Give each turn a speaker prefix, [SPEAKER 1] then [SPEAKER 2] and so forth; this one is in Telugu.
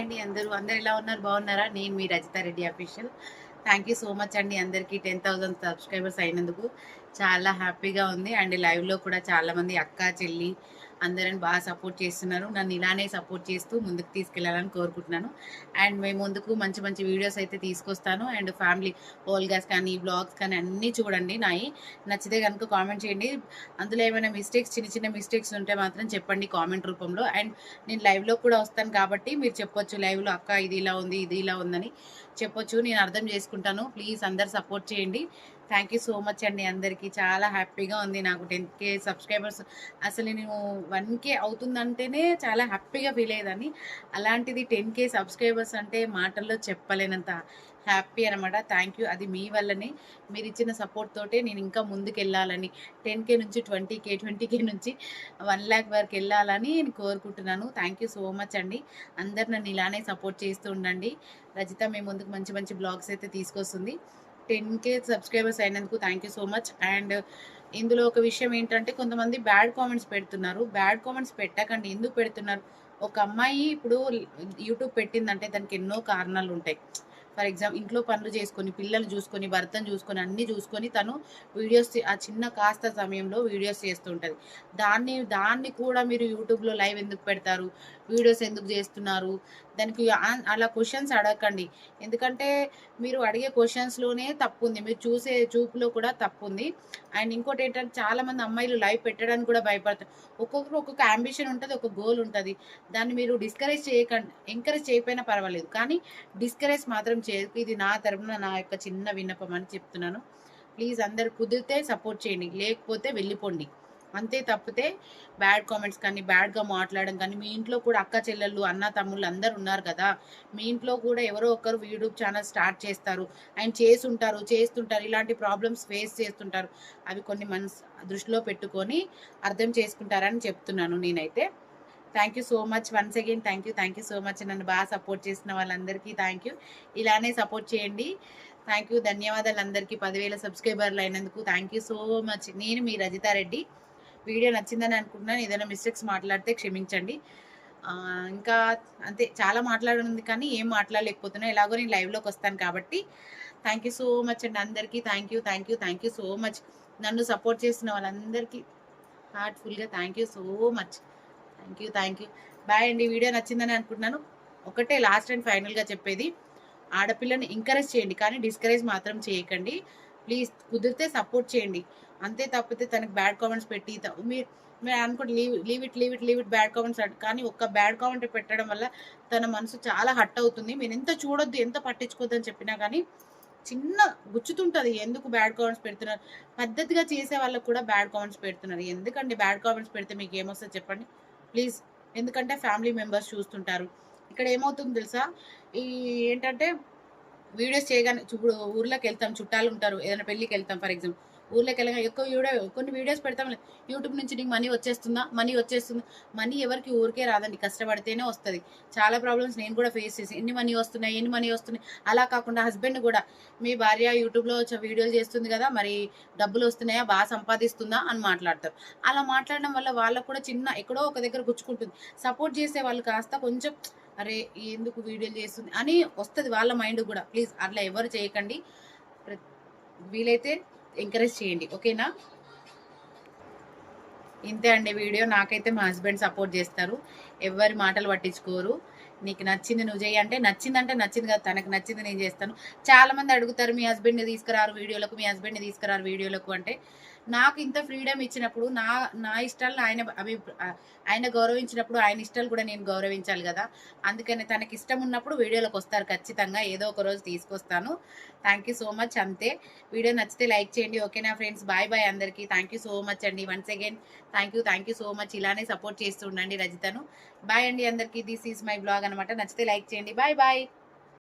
[SPEAKER 1] అండి అందరూ. అందరు ఎలా ఉన్నారు? బాగున్నారా? నేను మీ Rajitha Reddy official. Thank you so much అండి అందరికీ. టెన్ థౌసండ్ సబ్స్క్రైబర్స్ అయినందుకు చాలా హ్యాపీగా ఉంది. అండ్ లైవ్లో కూడా చాలా మంది అక్క చెల్లి అందరిని బాగా సపోర్ట్ చేస్తున్నారు. నన్ను ఇలానే సపోర్ట్ చేస్తూ ముందుకు తీసుకెళ్ళాలని కోరుకుంటున్నాను. అండ్ మేము ముందుకు మంచి మంచి వీడియోస్ అయితే తీసుకొస్తాను. అండ్ ఫ్యామిలీ ఓల్గాస్ కానీ బ్లాగ్స్ కానీ అన్నీ చూడండి. నాయి నచ్చితే కనుక కామెంట్ చేయండి. అందులో ఏమైనా మిస్టేక్స్ చిన్న చిన్న మిస్టేక్స్ ఉంటే మాత్రం చెప్పండి కామెంట్ రూపంలో. అండ్ నేను లైవ్లో కూడా వస్తాను కాబట్టి మీరు చెప్పొచ్చు లైవ్లో అక్క ఇది ఇలా ఉంది ఇది ఇలా ఉందని. చెప్పొచ్చు నేను అర్థం చేసుకుంటాను. ప్లీజ్ అందరు సపోర్ట్ చేయండి. థ్యాంక్ యూ సో మచ్ అండి అందరికీ. చాలా హ్యాపీగా ఉంది నాకు టెన్ కే సబ్స్క్రైబర్స్. అసలు నేను వన్ కే అవుతుందంటేనే చాలా హ్యాపీగా ఫీల్ అయ్యేదాన్ని. అలాంటిది టెన్ కే సబ్స్క్రైబర్స్ అంటే మాటల్లో చెప్పలేనంత హ్యాపీ అనమాట థ్యాంక్ యూ. అది మీ వల్లనే మీరు ఇచ్చిన సపోర్ట్ తోటే నేను ఇంకా ముందుకు వెళ్ళాలని టెన్ కే నుంచి ట్వంటీ కే ట్వంటీ కే నుంచి వన్ ల్యాక్ వరకు వెళ్ళాలని నేను కోరుకుంటున్నాను. థ్యాంక్ యూ సో మచ్ అండి. అందరు నన్ను ఇలానే సపోర్ట్ చేస్తూ ఉండండి. రజిత మీ ముందుకు మంచి మంచి బ్లాగ్స్ అయితే తీసుకొస్తుంది. టెన్ కే సబ్స్క్రైబర్స్ అయినందుకు thank you so much. And ఇందులో ఒక విషయం ఏంటంటే కొంతమంది బ్యాడ్ కామెంట్స్ పెడుతున్నారు. బ్యాడ్ కామెంట్స్ పెట్టకండి. ఎందుకు పెడుతున్నారు? ఒక అమ్మాయి ఇప్పుడు యూట్యూబ్ పెట్టిందంటే దానికి ఎన్నో కారణాలు ఉంటాయి ఫర్ ఎగ్జాంపుల్ ఇంట్లో పనులు చేసుకొని పిల్లలు చూసుకొని భర్తను చూసుకొని అన్నీ చూసుకొని తను వీడియోస్ ఆ చిన్న కాస్త సమయంలో వీడియోస్ చేస్తుంటుంది. దాన్ని దాన్ని కూడా మీరు యూట్యూబ్లో లైవ్ ఎందుకు పెడతారు? వీడియోస్ ఎందుకు చేస్తున్నారు? దానికి అలా క్వశ్చన్స్ అడగకండి. ఎందుకంటే మీరు అడిగే క్వశ్చన్స్లోనే తప్పు ఉంది మీరు చూసే చూపులో కూడా తప్పు ఉంది అండ్ ఇంకోటి ఏంటంటే చాలా మంది అమ్మాయిలు లైవ్ పెట్టడానికి కూడా భయపడతారు. ఒక్కొక్కరు ఒక్కొక్క అంబిషన్ ఉంటుంది ఒక గోల్ ఉంటుంది. దాన్ని మీరు డిస్కరేజ్ చేయకండి ఎంకరేజ్ చేయకపోయినా పర్వాలేదు. కానీ డిస్కరేజ్ మాత్రం చేయకు. ఇది నా తరపున నా యొక్క చిన్న విన్నపం అని చెప్తున్నాను. ప్లీజ్ అందరు కుదిరితే సపోర్ట్ చేయండి. లేకపోతే వెళ్ళిపోండి. అంతే తప్పితే బ్యాడ్ కామెంట్స్ కానీ బ్యాడ్గా మాట్లాడడం కానీ మీ ఇంట్లో కూడా అక్క చెల్లెళ్ళు అన్న తమ్ముళ్ళు అందరు ఉన్నారు కదా మీ ఇంట్లో కూడా ఎవరో ఒకరు యూట్యూబ్ ఛానల్ స్టార్ట్ చేస్తారు. అండ్ చేస్తుంటారు చేస్తుంటారు ఇలాంటి ప్రాబ్లమ్స్ ఫేస్ చేస్తుంటారు. అవి కొన్ని మనసు దృష్టిలో పెట్టుకొని అర్థం చేసుకుంటారని చెప్తున్నాను నేనైతే. Thank you so much once again. Thank you thank you so much. నన్ను బాగా సపోర్ట్ చేసిన వాళ్ళందరికీ థ్యాంక్ యూ. ఇలానే సపోర్ట్ చేయండి. Thank you. ధన్యవాదాలు అందరికీ పదివేల సబ్స్క్రైబర్లు అయినందుకు థ్యాంక్ యూ సో మచ్. నేను మీ రజితారెడ్డి. వీడియో నచ్చిందని అనుకుంటున్నాను. ఏదైనా మిస్టేక్స్ మాట్లాడితే క్షమించండి. ఇంకా అంతే చాలా మాట్లాడనుంది కానీ ఏం మాట్లాడలేకపోతున్నా. ఎలాగో నేను లైవ్లోకి వస్తాను కాబట్టి. థ్యాంక్ యూ సో మచ్ అండి అందరికీ. Thank you thank you thank you so much నన్ను సపోర్ట్ చేసిన వాళ్ళందరికీ హార్ట్ఫుల్గా thank you so much thank you thank you bye అండి. వీడియో నచ్చిందని అనుకుంటున్నాను. ఒకటే లాస్ట్ అండ్ ఫైనల్గా చెప్పేది. ఆడపిల్లని ఎంకరేజ్ చేయండి కానీ డిస్కరేజ్ మాత్రం చేయకండి. ప్లీజ్ కుదిరితే సపోర్ట్ చేయండి. అంతే తప్పితే తనకి బ్యాడ్ కామెంట్స్ పెట్టి మీరు మీరు అనుకోండి leave leave it leave it leave it bad comments కానీ ఒక్క బ్యాడ్ కామెంట్ పెట్టడం వల్ల తన మనసు చాలా హట్ అవుతుంది. మీరు ఎంత చూడొద్దు ఎంత పట్టించుకోవద్దు అని చెప్పినా కానీ చిన్న గుచ్చుతుంటుంది. ఎందుకు బ్యాడ్ కామెంట్స్ పెడుతున్నారు? పద్ధతిగా చేసే వాళ్ళకు కూడా బ్యాడ్ కామెంట్స్ పెడుతున్నారు. ఎందుకండి బ్యాడ్ కామెంట్స్ పెడితే మీకు ఏమొస్తుంది చెప్పండి? ప్లీజ్. ఎందుకంటే ఫ్యామిలీ మెంబర్స్ చూస్తుంటారు. ఇక్కడ ఏమవుతుంది తెలుసా? ఈ ఏంటంటే వీడియోస్ చేయగానే ఇప్పుడు ఊర్లోకి వెళ్తాం చుట్టాలు ఉంటారు ఏదైనా పెళ్ళికి వెళ్తాం ఫర్ ఎగ్జాంపుల్. ఊర్లోకి వెళ్ళగా ఎక్కువ వీడియో కొన్ని వీడియోస్ పెడతాం యూట్యూబ్ నుంచి నీకు మనీ వచ్చేస్తుందా? మనీ వచ్చేస్తుంది? మనీ ఎవరికి ఊరికే రాదండి. కష్టపడితేనే వస్తుంది. చాలా ప్రాబ్లమ్స్ నేను కూడా ఫేస్ చేసి ఎన్ని మనీ వస్తున్నాయి ఎన్ని మనీ వస్తున్నాయి? అలా కాకుండా హస్బెండ్ కూడా మీ భార్య యూట్యూబ్లో వీడియోలు చేస్తుంది కదా మరి డబ్బులు వస్తున్నాయా? బాగా సంపాదిస్తుందా? అని మాట్లాడతారు. అలా మాట్లాడడం వల్ల వాళ్ళకు కూడా చిన్న ఎక్కడో ఒక దగ్గర గుచ్చుకుంటుంది. సపోర్ట్ చేసే వాళ్ళు కాస్త కొంచెం అరే ఎందుకు వీడియోలు చేస్తుంది? అని వస్తుంది వాళ్ళ మైండ్ కూడా. ప్లీజ్ అట్లా ఎవరు చేయకండి. వీలైతే ఎంకరేజ్ చేయండి ఓకేనా ఇంతే అండి వీడియో. నాకైతే మా హస్బెండ్ సపోర్ట్ చేస్తారు. ఎవరి మాటలు పట్టించుకోరు. నీకు నచ్చింది నువ్వు చేయి అంటే నచ్చిందంటే నచ్చింది కదా. తనకు నచ్చింది నేను చేస్తాను. చాలా మంది అడుగుతారు మీ హస్బెండ్ని తీసుకురారు వీడియోలకు మీ హస్బెండ్ని తీసుకురారు వీడియోలకు అంటే నాకు ఇంత ఫ్రీడమ్ ఇచ్చినప్పుడు నా నా ఇష్టాలను ఆయన అభి ఆయన గౌరవించినప్పుడు ఆయన ఇష్టాలు కూడా నేను గౌరవించాలి కదా. అందుకని తనకి ఇష్టం ఉన్నప్పుడు వీడియోలోకి వస్తారు ఖచ్చితంగా. ఏదో ఒక రోజు తీసుకొస్తాను. థ్యాంక్ యూ సో మచ్ అంతే. వీడియో నచ్చితే లైక్ చేయండి. ఓకేనా ఫ్రెండ్స్ బాయ్ బాయ్ అందరికీ. థ్యాంక్ యూ సో మచ్ అండి. Once again thank you thank you so much ఇలానే సపోర్ట్ చేస్తూ ఉండండి రజితను. బాయ్ అండి అందరికీ. దిస్ ఈజ్ మై బ్లాగ్ అనమాట నచ్చితే లైక్ చేయండి. Bye bye